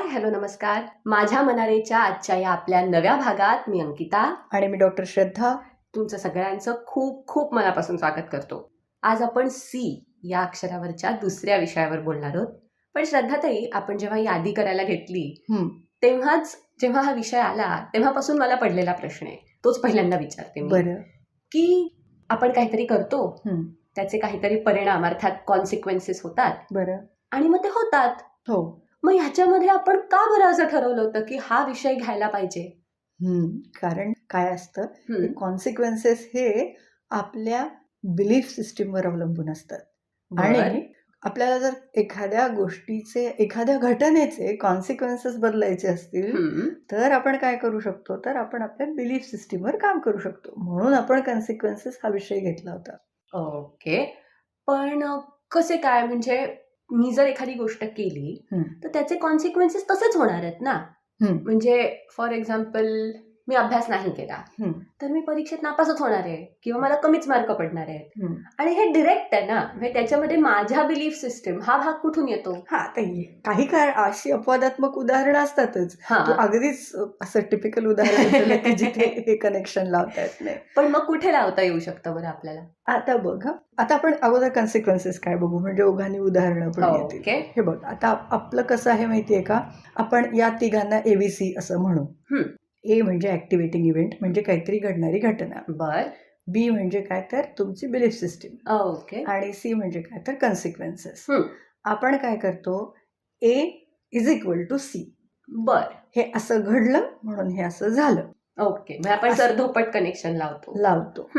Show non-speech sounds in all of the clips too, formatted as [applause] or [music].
Hi hello नमस्कार. माझ्या मनारेच्या आजच्या या आपल्या नव्या भागात मी अंकिता. आणि मी डॉक्टर श्रद्धा. तुमचं सगळ्यांचं खूप खूप मनापासून स्वागत करतो. आज आपण सी या अक्षरावरच्या दुसऱ्या विषयावर बोलणार आहोत. पण श्रद्धाताई आपण जेव्हा यादी करायला घेतली. तेव्हाच जेव्हा हा विषय आला तेव्हापासून मला पडलेला प्रश्न आहे. तोच पहिल्यांदा विचारते मी. बरं. की आपण काहीतरी करतो. त्याचे काहीतरी परिणाम अर्थात कॉन्सिक्वेन्सेस होतात. बरं. आणि मग ते होतात. हो. मग ह्याच्यामध्ये आपण का बरं असं ठरवलं होतं की हा विषय घ्यायला पाहिजे. कारण काय असतं. कॉन्सिक्वेन्सेस हे आपल्या बिलीफ सिस्टीमवर अवलंबून असतात. आणि आपल्याला जर एखाद्या गोष्टीचे एखाद्या घटनेचे कॉन्सिक्वेन्सेस बदलायचे असतील. तर आपण काय करू शकतो तर आपण आपल्या बिलीफ सिस्टीमवर काम करू शकतो म्हणून आपण कॉन्सिक्वेन्सेस हा विषय घेतला होता ओके पण कसे काय म्हणजे मी जर एखादी गोष्ट केली. तर त्याचे कॉन्सिक्वेन्सेस तसेच होणार आहेत ना. म्हणजे फॉर एक्झाम्पल मी अभ्यास नाही केला. हं. तर मी परीक्षेत नापासच होणार आहे किंवा मला कमीच मार्क पडणार आहेत हं. आणि हे डिरेक्ट आहे ना म्हणजे त्याच्यामध्ये माझ्या बिलीफ सिस्टीम हा भाग कुठून येतो? हा काही काय अशी अपवादात्मक उदाहरणं असतातच. हा. अगदीच असं टिपिकल उदाहरण जिथे [laughs] हे कनेक्शन लावता येत नाही. पण मग कुठे लावता येऊ शकतं बरं आपल्याला? आता बघ हं. आता आपण अगोदर कन्सिक्वेन्सेस काय बघू? म्हणजे ओघाने उदाहरणं पण येतील. ओके हे बघ आता आप- आपलं कसं आहे माहितीये का? आपण या तिघांना एबीसी असं म्हणू. हं. ए म्हणजे ऍक्टिव्हेटिंग इव्हेंट म्हणजे काहीतरी घडणारी घटना. बर. बी म्हणजे काय तर तुमची बिलीफ सिस्टीम. ओके. आणि सी म्हणजे काय तर कन्सिक्वेन्सेस. आपण काय करतो? A is equal to C. बर. हे असं घडलं म्हणून हे असं झालं. ओके. म्हणजे आपण सरधोपट कनेक्शन लावतो. लावतो.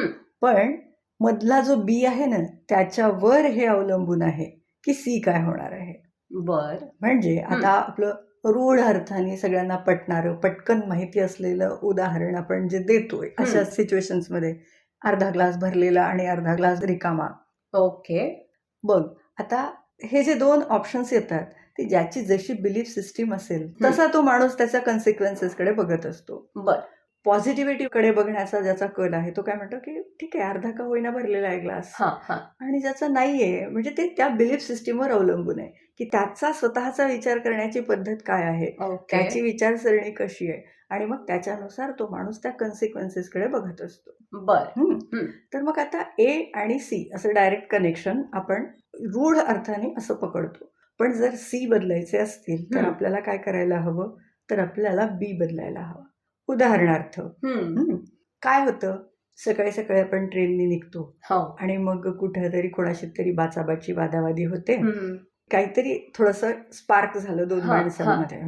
पण मधला जो बी आहे ना त्याच्यावर हे अवलंबून आहे की सी काय होणार आहे. बर. म्हणजे आता आपलं रूढ अर्थाने सगळ्यांना पटणारं पटकन माहिती असलेलं उदाहरण आपण जे देतोय अशा. सिच्युएशन्समध्ये अर्धा ग्लास भरलेला आणि अर्धा ग्लास रिकामा. ओके. बग आता हे जे दोन ऑप्शन्स येतात ते ज्याची जशी बिलीफ सिस्टीम असेल तसा तो माणूस त्याच्या कन्सिक्वेन्सेसकडे बघत असतो. बर. पॉझिटिव्हिटीकडे बघण्याचा ज्याचा कल आहे तो काय म्हणतो की ठीक आहे अर्धा का होईना भरलेला आहे ग्लास आणि ज्याचा नाहीये म्हणजे ते त्या बिलीफ सिस्टीमवर अवलंबून आहे. की त्याचा स्वतःचा विचार करण्याची पद्धत काय आहे? त्याची विचारसरणी कशी आहे? आणि मग त्याच्यानुसार तो माणूस त्या कन्सिक्वेन्सेसकडे बघत असतो. बर. तर मग आता ए आणि सी असं डायरेक्ट कनेक्शन आपण रूढ अर्थाने असं पकडतो. पण जर सी बदलायचे असतील तर. आपल्याला काय करायला हवं? तर आपल्याला बी बदलायला हवं. उदाहरणार्थ. काय होतं? सकाळी सकाळी आपण ट्रेननी निघतो. हो. आणि मग कुठेतरी कोणाशी तरी बाचाबाची वादावादी होते. काहीतरी थोडंसं स्पार्क झालं दोन माणसांमध्ये.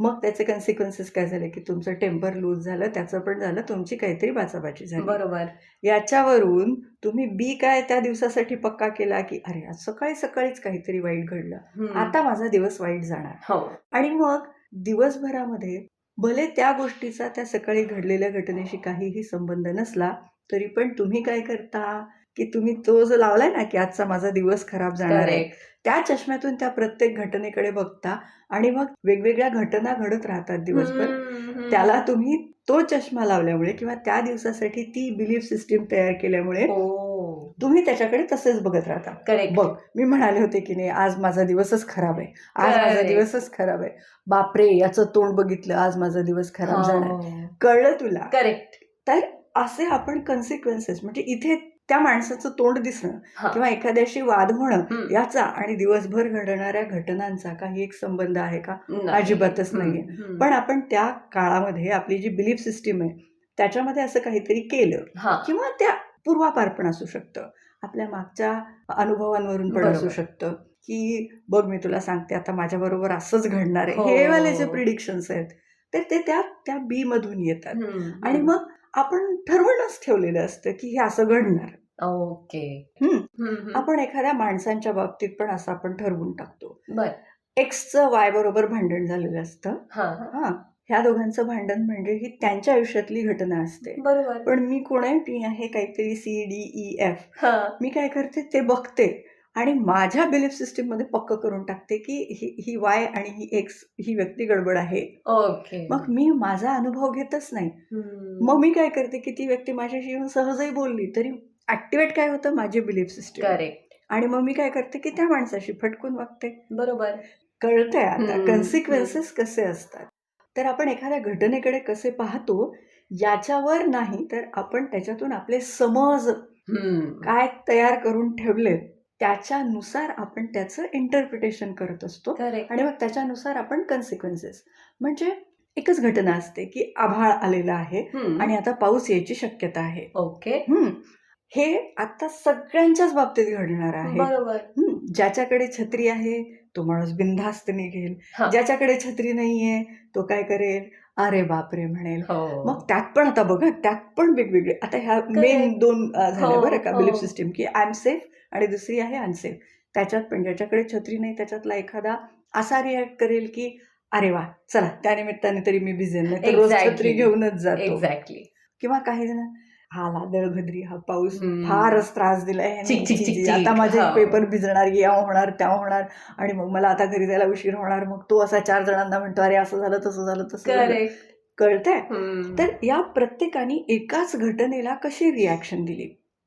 मग त्याचे कन्सिक्वेन्सेस काय झाले? की तुमचं टेम्पर लूज झालं त्याचं पण झालं तुमची काहीतरी बाचाबाची झाली. बरोबर. याच्यावरून तुम्ही बी काय त्या दिवसासाठी पक्का केला? की अरे आज सकाळी सकाळीच काहीतरी वाईट घडलं. आता माझा दिवस वाईट जाणार. हो. आणि मग दिवसभरामध्ये भले त्या गोष्टीचा त्या सकाळी घडलेल्या घटनेशी काहीही संबंध नसला तरी पण तुम्ही काय करता? की तुम्ही तो जो लावलाय ना की आजचा माझा दिवस खराब जाणार आहे त्या चष्म्यातून त्या प्रत्येक घटनेकडे बघता आणि मग वेगवेगळ्या घटना घडत राहतात दिवसभर. त्याला तुम्ही तो चष्मा लावल्यामुळे किंवा त्या दिवसासाठी ती बिलीफ सिस्टीम तयार केल्यामुळे हो. तुम्ही त्याच्याकडे तसेच बघत राहता. करेक्ट बघ मी म्हणाले होते की नाही आज माझा दिवसच खराब आहे. आज माझा. दिवसच खराब आहे. बापरे याचं तोंड बघितलं आज माझा दिवस हो. खराब जाणार कळलं तुला? करेक्ट तर असे आपण कन्सिक्वेन्सेस म्हणजे इथे त्या माणसाचं तोंड दिसणं. किंवा एखाद्याशी वाद होणं. याचा आणि दिवसभर घडणाऱ्या घटनांचा काही एक संबंध आहे का. अजिबातच नाहीये. पण आपण त्या काळामध्ये आपली जी बिलीफ सिस्टीम आहे त्याच्यामध्ये असं काहीतरी केलं किंवा त्या पूर्वापार पण असू शकतं आपल्या मागच्या अनुभवांवरून पण बरोबर. असू शकतं की बघ मी तुला सांगते आता माझ्याबरोबर असंच घडणार आहे हो. हे वाले जे प्रिडिक्शन्स आहेत तर ते त्या त्या बी मधून येतात आणि. मग आपण ठरवूनच ठेवलेलं असतं की हे असं घडणार. ओके. आपण एखाद्या माणसांच्या बाबतीत पण असं आपण ठरवून टाकतो. बर. एक्सचं वाय बरोबर भांडण झालेलं असतं. हा हा. हा. ह्या दोघांचं भांडण म्हणजे ही त्यांच्या आयुष्यातली घटना असते. बरोबर. पण मी कोण आहे? मी आहे काहीतरी सी डी ई एफ हा. मी काय करते? ते बघते. आणि माझ्या बिलीफ सिस्टीममध्ये पक्क करून टाकते की ही ही वाय आणि ही एक्स ही व्यक्ती गडबड आहे. ओके मग मी माझा अनुभव घेतच नाही. मग मी काय करते की ती व्यक्ती माझ्याशी येऊन सहजही बोलली तरी ऍक्टिवेट काय होतं? माझी बिलीफ सिस्टीम करेक्ट आणि मग मी काय करते की त्या माणसाशी फटकून वागते. बरोबर. कळतंय आता कन्सिक्वेन्सेस कसे असतात. तर आपण एखाद्या घटनेकडे कसे पाहतो याच्यावर नाही तर आपण त्याच्यातून आपले समज. काय तयार करून ठेवले त्याच्यानुसार आपण त्याचं इंटरप्रिटेशन करत असतो. आणि मग त्याच्यानुसार आपण कन्सिक्वेन्सेस म्हणजे एकच घटना असते की आभाळ आलेलं आहे. आणि आता पाऊस यायची शक्यता आहे ओके. हे आता सगळ्यांच्याच बाबतीत घडणार आहे बरोबर. ज्याच्याकडे छत्री आहे तो माणूस बिनधास्त निघेल. ज्याच्याकडे छत्री नाहीये तो काय करेल अरे बापरे म्हणेल हो मग त्यात पण आता बघा त्यात पण वेगवेगळे आता ह्या मेन. दोन अ, झाल्या हो, बरं का हो. बिलीफ सिस्टीम की आय एम सेफ आणि दुसरी आहे अनसेफ त्याच्यात पण ज्याच्याकडे छत्री नाही त्याच्यातला एखादा असा रिॲक्ट करेल की अरे वा चला त्या निमित्ताने तरी मी भिजेल नाही तर रोज Exactly. छत्री घेऊनच जातो एक्झॅक्टली किंवा काही जण हा लादळभद्री हा पाऊस. फारच त्रास दिलाय. आता माझे. पेपर भिजणार या होणार त्या होणार. आणि मग मला आता घरी जायला उशीर होणार. मग तो असा चार जणांना म्हणतो अरे असं झालं तसं झालं तसं कळतंय? तर या प्रत्येकाने एकाच घटनेला कशी रिॲक्शन दिली?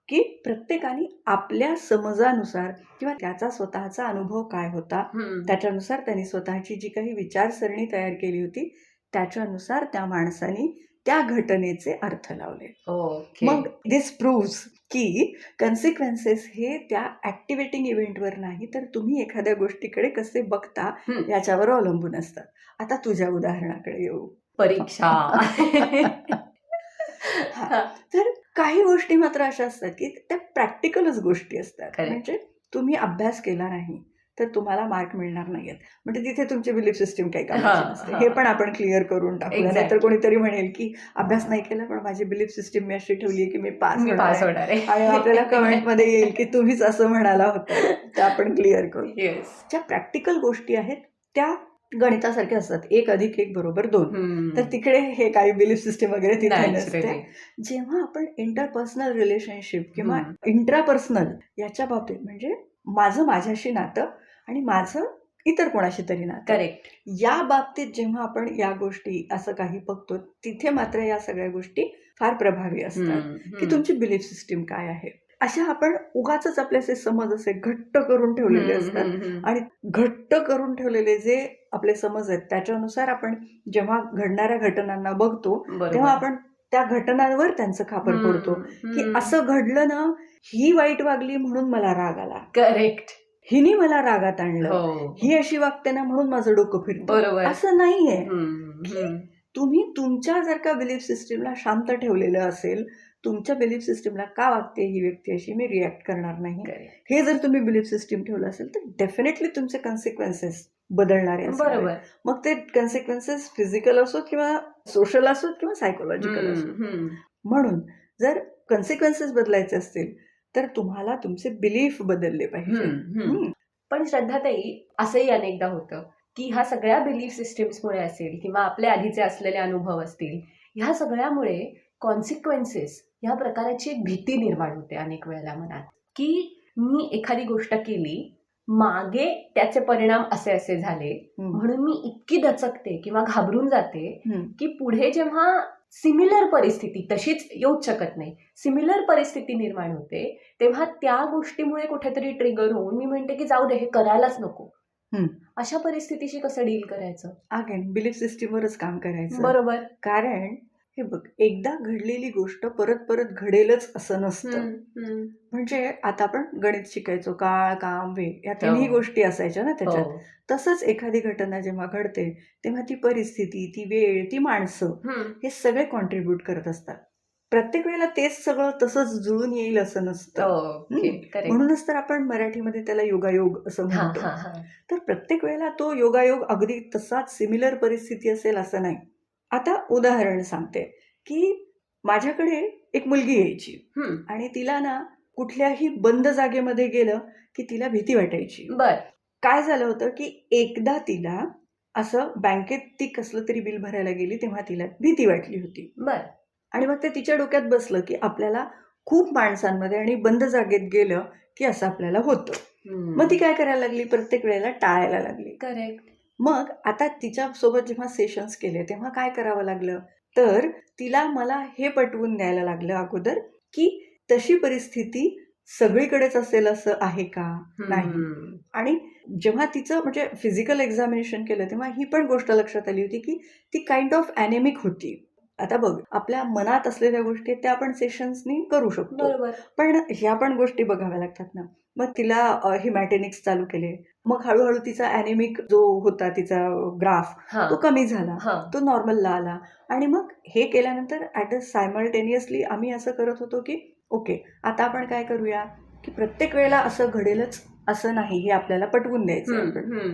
की प्रत्येकाने आपल्या समजानुसार किंवा त्याचा स्वतःचा अनुभव काय होता? त्याच्यानुसार त्यांनी स्वतःची जी काही विचारसरणी तयार केली होती त्याच्यानुसार त्या माणसाने त्या घटनेचे अर्थ लावले ओके मग दिस प्रूव्स की कन्सिक्वेन्सेस हे त्या ऍक्टिवेटिंग इव्हेंटवर नाही तर तुम्ही एखाद्या गोष्टीकडे कसे बघता. याच्यावर अवलंबून असतात आता तुझ्या उदाहरणाकडे येऊ परीक्षा. [laughs] तर काही गोष्टी मात्र अशा असतात की त्या प्रॅक्टिकलच गोष्टी असतात. म्हणजे तुम्ही अभ्यास केला नाही तर तुम्हाला मार्क मिळणार नाहीयेत. म्हणजे तिथे तुमची बिलीफ सिस्टीम काही कामाची नसते. हा. पण आपण क्लिअर करून टाकूया. नाहीतर कोणीतरी म्हणेल की अभ्यास नाही केला पण माझी बिलीफ सिस्टीम मी अशी ठेवली आहे की मी पास होणार पास आहे. आणि आपल्याला [laughs] कमेंटमध्ये येईल की तुम्हीच असं म्हणाला होता. ते आपण क्लिअर करू. ज्या प्रॅक्टिकल गोष्टी आहेत त्या गणितासारख्या असतात. एक अधिक एक बरोबर दोन. तर तिकडे हे काही बिलीफ सिस्टीम वगैरे तिथे नसते. जेव्हा आपण इंटरपर्सनल रिलेशनशिप किंवा. इंट्रापर्सनल याच्या बाबतीत म्हणजे माझं माझ्याशी नातं आणि माझं इतर कोणाशी तरी नातं. करेक्ट या बाबतीत जेव्हा आपण या गोष्टी असं काही बघतो तिथे मात्र या सगळ्या गोष्टी फार प्रभावी असतात. की तुमची बिलीफ सिस्टीम काय आहे? अशा आपण उगाच आपले असे समज असे घट्ट करून ठेवलेले असतात. आणि घट्ट करून ठेवलेले जे आपले समज आहेत त्याच्यानुसार आपण जेव्हा घडणाऱ्या घटनांना बघतो तेव्हा आपण त्या घटनांवर त्यांचं खापर पडतो की असं घडलं ना ही वाईट वागली म्हणून मला राग आला. करेक्ट हिने मला रागात आणलं हो ही अशी वागते ना म्हणून माझं डोकं फिरतं बरोबर असं नाहीये. तुम्ही तुमच्या जर का बिलीफ सिस्टीमला शांत ठेवलेलं असेल तुमच्या बिलीफ सिस्टीमला का वागते ही व्यक्ती अशी मी रिॲक्ट करणार नाही. हे जर तुम्ही बिलीफ सिस्टीम ठेवलं असेल तर डेफिनेटली तुमचे कन्सिक्वेन्सेस बदलणारे. बरोबर मग ते कन्सिक्वेन्सेस फिजिकल असोत किंवा सोशल असोत किंवा सायकोलॉजिकल असोत. म्हणून जर कन्सिक्वेन्सेस बदलायचे असतील तर तुम्हाला तुमचे बिलीफ बदलले पाहिजे. पण श्रद्धाताई असंही अनेकदा होतं की ह्या सगळ्या बिलीफ सिस्टीम्समुळे असेल किंवा आपले आधीचे असलेले अनुभव असतील ह्या सगळ्यामुळे कॉन्सिक्वेन्सेस ह्या प्रकाराची एक भीती निर्माण होते अनेक वेळेला मनात की मी एखादी गोष्ट केली मागे त्याचे परिणाम असे असे झाले. म्हणून मी इतकी दचकते किंवा घाबरून जाते. की पुढे जेव्हा सिमिलर परिस्थिती तशीच येऊच शकत नाही. सिमिलर परिस्थिती निर्माण होते तेव्हा त्या गोष्टीमुळे कुठेतरी ट्रिगर होऊन मी म्हणते की जाऊ दे हे करायलाच नको. अशा परिस्थितीशी कसं डील करायचं? अगेन बिलीफ सिस्टीमवरच काम करायचं. बरोबर. कारण हे बघ एकदा घडलेली गोष्ट परत परत घडेलच असं नसतं. म्हणजे आता आपण गणित शिकायचो काळ काम वेग या तिन्ही हो. गोष्टी असायच्या ना त्याच्यात हो. तसंच एखादी घटना जेव्हा घडते तेव्हा ती परिस्थिती ती वेळ ती माणसं. हे सगळे कॉन्ट्रीब्युट करत असतात प्रत्येक वेळेला तेच सगळं तसंच जुळून येईल असं नसतं correct. म्हणूनच तर आपण मराठीमध्ये त्याला योगायोग असं हा, म्हणतो हा, हा. तर प्रत्येक वेळेला तो योगायोग अगदी तसाच सिमिलर परिस्थिती असेल असं नाही आता उदाहरण सांगते की माझ्याकडे एक मुलगी यायची. आणि तिला ना कुठल्याही बंद जागेमध्ये गेलं की तिला भीती वाटायची. बर. काय झालं होतं की एकदा तिला असं बँकेत ती कसलं तरी बिल भरायला गेली तेव्हा तिला भीती वाटली होती. बर. आणि मग ते तिच्या डोक्यात बसलं की आपल्याला खूप माणसांमध्ये आणि बंद जागेत गेलं की असं आपल्याला होतं. मग ती काय करायला लागली? प्रत्येक वेळेला टाळायला लागली. करेक्ट मग आता तिच्यासोबत जेव्हा सेशन्स केले तेव्हा काय करावं लागलं? तर तिला मला हे पटवून द्यायला लागलं अगोदर की तशी परिस्थिती सगळीकडेच असेल असं आहे का? नाही. आणि जेव्हा तिचं म्हणजे फिजिकल एक्झामिनेशन केलं तेव्हा ही पण गोष्ट लक्षात आली होती की ती काइंड ऑफ ॲनेमिक होती. आता बघ आपल्या मनात असलेल्या गोष्टी त्या आपण सेशन्सनी करू शकतो. पण ह्या पण गोष्टी बघाव्या लागतात ना. मग तिला हिमॅटेनिक्स चालू केले. मग हळूहळू तिचा ॲनेमिक जो होता तिचा ग्राफ तो कमी झाला. तो नॉर्मलला आला. आणि मग हे केल्यानंतर ॲट अ सायमल्टेनियसली आम्ही असं करत होतो की ओके आता आपण काय करूया? की प्रत्येक वेळेला असं घडेलच असं नाही हे आपल्याला पटवून द्यायचं हम्म,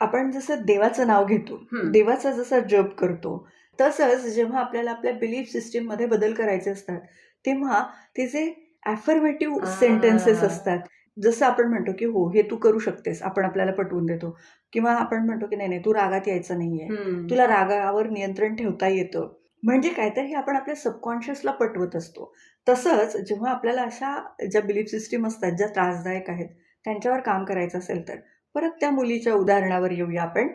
आपण. जसं देवाचं नाव घेतो. देवाचा जसा जप करतो तसंच जेव्हा आपल्याला आपल्या बिलीफ सिस्टीममध्ये बदल करायचे असतात तेव्हा ते जे ॲफर्मेटिव्ह. सेंटेन्सेस असतात. जसं आपण म्हणतो की हो हे तू करू शकतेस. आपण आपल्याला पटवून देतो. किंवा आपण म्हणतो की नाही नाही तू रागात यायचं नाहीये. तुला रागावर नियंत्रण ठेवता येतं. म्हणजे काय तर हे आपण आपल्या सबकॉन्शियसला पटवत असतो. तसंच जेव्हा आपल्याला अशा ज्या बिलीफ सिस्टीम असतात ज्या त्रासदायक आहेत त्यांच्यावर काम करायचं असेल तर. परत त्या मुलीच्या उदाहरणावर येऊया आपण.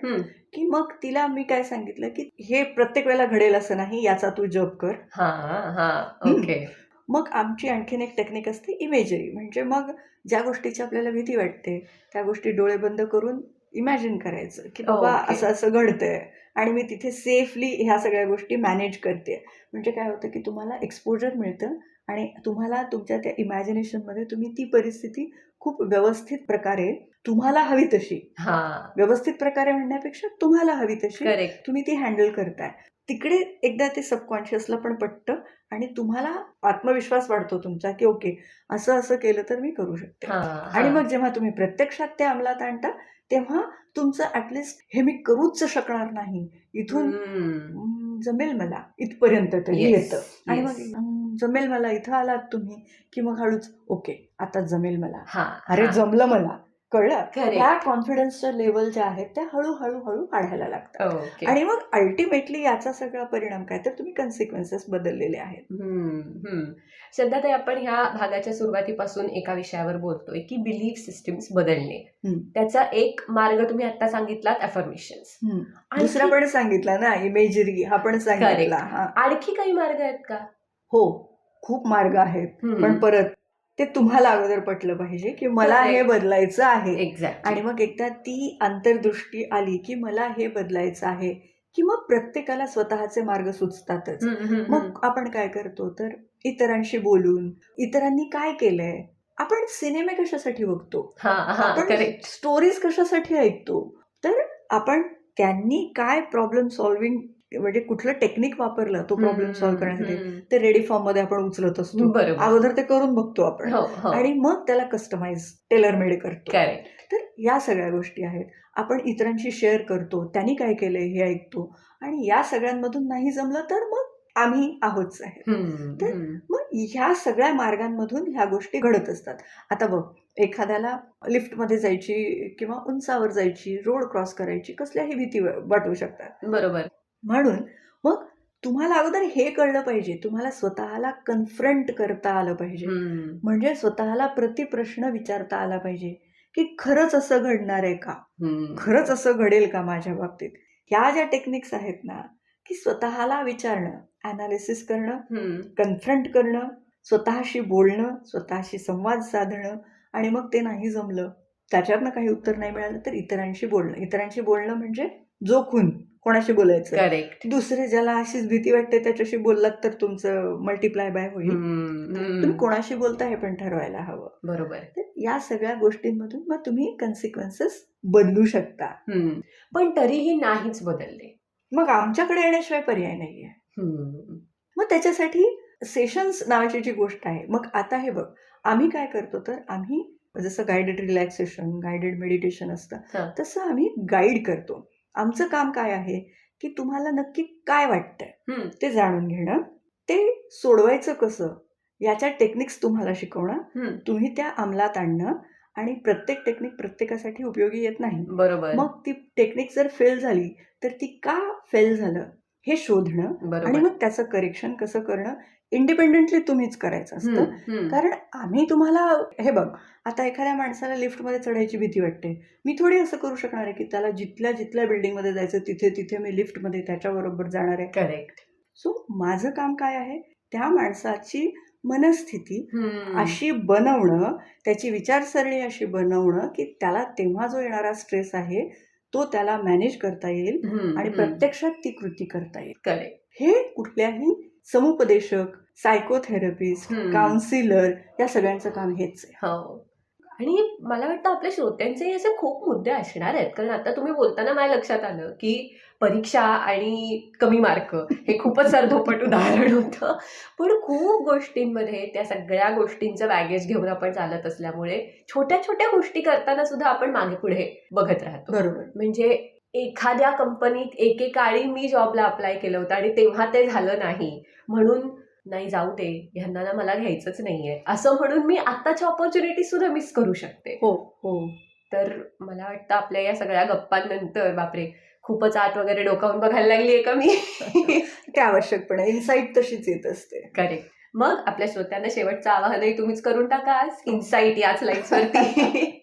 की मग तिला मी काय सांगितलं की हे प्रत्येक वेळेला घडेल असं नाही याचा तू जप कर. हा हा ओके. मग आमची आणखीन एक टेक्निक असते इमेजरी म्हणजे मग ज्या गोष्टीची आपल्याला भीती वाटते त्या गोष्टी डोळे बंद करून इमॅजिन करायचं की बाबा. असं असं घडतंय. आणि मी तिथे सेफली ह्या सगळ्या गोष्टी मॅनेज करते. म्हणजे काय होतं की तुम्हाला एक्सपोजर मिळतं आणि तुम्हाला तुमच्या त्या इमॅजिनेशनमध्ये तुम्ही ती परिस्थिती खूप व्यवस्थित प्रकारे तुम्हाला हवी तशी. व्यवस्थित प्रकारे म्हणण्यापेक्षा तुम्हाला हवी तशी तुम्ही ती हँडल करताय. तिकडे एकदा ते सबकॉन्शियसला पण पटतं आणि तुम्हाला आत्मविश्वास वाढतो तुमचा की ओके असं असं केलं तर मी करू शकते. आणि मग जेव्हा तुम्ही प्रत्यक्षात ते अंमलात आणता तेव्हा तुमचं ऍटलिस्ट हे मी करूच शकणार नाही. इथून "हम्म, जमेल मला इथपर्यंत तरी येतं. आणि मग "हम्म, जमेल मला इथं आलात तुम्ही की मग हळूच ओके आता जमेल मला. अरे. जमलं मला. कळलं. त्या कॉन्फिडन्सच्या लेवल ज्या आहेत त्या हळूहळू हळू वाढायला लागतात. आणि मग अल्टिमेटली याचा सगळा परिणाम काय? तर तुम्ही कन्सिक्वेन्सेस बदललेले आहेत. श्रद्धा ताई आपण ह्या भागाच्या सुरुवातीपासून एका विषयावर बोलतोय की बिलीफ सिस्टीम्स बदलणे. त्याचा एक मार्ग तुम्ही आता सांगितलात अफर्मेशन्स दुसरा पण सांगितला ना इमेजरी हा पण सांगितला आणखी काही मार्ग आहेत का? हो खूप मार्ग आहेत. पण परत ते तुम्हाला अगोदर पटलं पाहिजे की मला. हे बदलायचं आहे. एक्झॅक्ट आणि मग एकदा ती अंतर्दृष्टी आली की मला हे बदलायचं आहे की मग प्रत्येकाला स्वतःचे मार्ग सुचतातच. मग आपण काय करतो? तर इतरांशी बोलून इतरांनी काय केलंय? आपण सिनेमे कशासाठी बघतो? आपण स्टोरीज कशासाठी ऐकतो? तर आपण त्यांनी काय प्रॉब्लेम सॉल्विंग म्हणजे कुठलं टेक्निक वापरलं तो प्रॉब्लेम सॉल्व्ह करण्यासाठी ते रेडी फॉर्ममध्ये आपण उचलत असतो. अगोदर ते करून बघतो आपण. हो हो. आणि मग त्याला कस्टमाइज टेलर मेड करतो तर या सगळ्या गोष्टी आहेत. आपण इतरांशी शेअर करतो. त्यांनी काय केलंय हे ऐकतो. आणि या सगळ्यांमधून नाही जमलं तर मग आम्ही आहोतच आहे तर- मग ह्या सगळ्या मार्गांमधून ह्या गोष्टी घडत असतात. आता बघ एखाद्याला लिफ्टमध्ये जायची किंवा उंचावर जायची रोड क्रॉस करायची कसल्याही भीती वाटू शकतात. बरोबर. म्हणून मग तुम्हाला अगोदर हे कळलं पाहिजे. तुम्हाला स्वतःला कन्फ्रंट करता आलं पाहिजे. म्हणजे स्वतःला प्रतिप्रश्न विचारता आला पाहिजे की खरंच असं घडणार आहे का. खरंच असं घडेल का माझ्या बाबतीत? ह्या ज्या टेक्निक्स आहेत ना की स्वतःला विचारणं अनालिसिस करणं कन्फ्रंट करणं स्वतःशी बोलणं स्वतःशी संवाद साधणं आणि मग ते नाही जमलं त्याच्यातनं काही उत्तर नाही मिळालं तर इतरांशी बोलणं. इतरांशी बोलणं म्हणजे जोखून. कोणाशी बोलायचं? करेक्ट दुसरे ज्याला अशीच भीती वाटते त्याच्याशी बोललात तर तुमचं मल्टिप्लाय बाय होईल. तुम्ही. कोणाशी बोलता हे पण ठरवायला हवं. बरोबर. तर या सगळ्या गोष्टींमधून मग तुम्ही कन्सिक्वेन्सेस बदलू शकता. पण तरीही नाहीच बदलले. मग आमच्याकडे येण्याशिवाय पर्याय नाहीये. मग त्याच्यासाठी सेशन्स नावाची जी गोष्ट आहे मग आता हे बघ आम्ही काय करतो तर आम्ही जसं गायडेड रिलॅक्सेशन गायडेड मेडिटेशन. असतं तसं आम्ही गाईड करतो. आमचं काम काय आहे की तुम्हाला नक्की काय वाटतंय. ते जाणून घेणं. ते सोडवायचं कसं? याच्या टेक्निक्स तुम्हाला शिकवणं. तुम्ही त्या अंमलात आणणं आणि प्रत्येक टेक्निक प्रत्येकासाठी उपयोगी येत नाही. बरोबर. मग ती टेक्निक जर फेल झाली तर ती का फेल झालं? हे शोधणं आणि मग त्याचं करेक्शन कसं करणं इंडिपेंडेंटली तुम्हीच करायचं असतं. कारण आम्ही तुम्हाला हे बघ आता एखाद्या माणसाला लिफ्टमध्ये चढायची भीती वाटते. मी थोडी असं करू शकणार आहे की त्याला जिथल्या जिथल्या बिल्डिंगमध्ये जायचं तिथे तिथे मी लिफ्टमध्ये त्याच्याबरोबर जाणार आहे. करेक्ट सो माझं काम काय आहे? त्या माणसाची मनस्थिती अशी बनवणं त्याची विचारसरणी अशी बनवणं की त्याला तेव्हा जो येणारा स्ट्रेस आहे तो त्याला मॅनेज करता येईल आणि प्रत्यक्षात ती कृती करता येईल. करेक्ट हे कुठल्याही समुपदेशक सायकोथेरपिस्ट. काउन्सिलर या सगळ्यांचं काम हेच आहे. हो. आणि मला वाटतं आपल्या श्रोत्यांचे असे खूप मुद्दे असणार आहेत. कारण आता तुम्ही बोलताना माझ्या लक्षात आलं की परीक्षा आणि कमी मार्क हे खूपच सरधोपट [laughs] उदाहरण होतं. पण खूप गोष्टींमध्ये त्या सगळ्या गोष्टींचं बॅगेज घेऊन आपण चालत असल्यामुळे छोट्या छोट्या गोष्टी करताना सुद्धा आपण मागे पुढे बघत राहतो. बरोबर. म्हणजे एखाद्या कंपनीत एकेकाळी मी जॉबला अप्लाय केलं होतं आणि तेव्हा ते झालं नाही. म्हणून नाही जाऊ दे ह्यांना ना मला घ्यायचंच नाहीये. असं म्हणून मी आत्ताच्या ऑपॉर्च्युनिटी सुद्धा मिस करू शकते. हो हो. तर मला वाटतं आपल्या या सगळ्या गप्पांनंतर बापरे खूपच आत वगैरे डोकावून बघायला लागलीये का मी? [laughs] ते आवश्यकपणे इन्साईट तशीच येत असते. करेक्ट मग आपल्या श्रोत्यांना शेवटचं आवाहनही तुम्हीच करून टाका इन्साईट याच लाईन्स वरती. [laughs]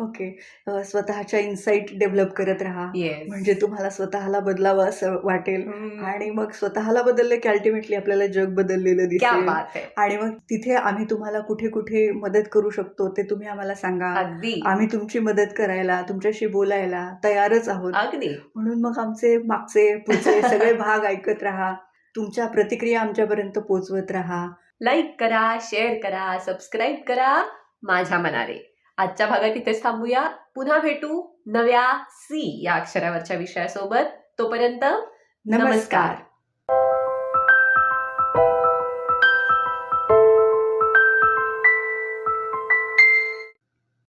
ओके. अ, स्वतःच्या इन्साईट डेव्हलप करत राहा. येस म्हणजे तुम्हाला स्वतःला बदलावं असं वाटेल. आणि मग स्वतःला बदललं की अल्टिमेटली आपल्याला जग बदललेलं क्या दिसेल. बात आहे आणि मग तिथे आम्ही तुम्हाला कुठे कुठे मदत करू शकतो ते तुम्ही आम्हाला सांगा. अगदी. आम्ही तुमची मदत करायला तुमच्याशी बोलायला तयारच आहोत. अगदी. म्हणून मग आमचे मागचे पुढचे [laughs] सगळे भाग ऐकत राहा. तुमच्या प्रतिक्रिया आमच्यापर्यंत पोचवत राहा. लाईक करा शेअर करा सबस्क्राईब करा. माझ्या मनारे आजच्या भागात इथेच थांबूया. पुन्हा भेटू नव्या सी या अक्षरावरच्या विषयासोबत. तोपर्यंत नमस्कार.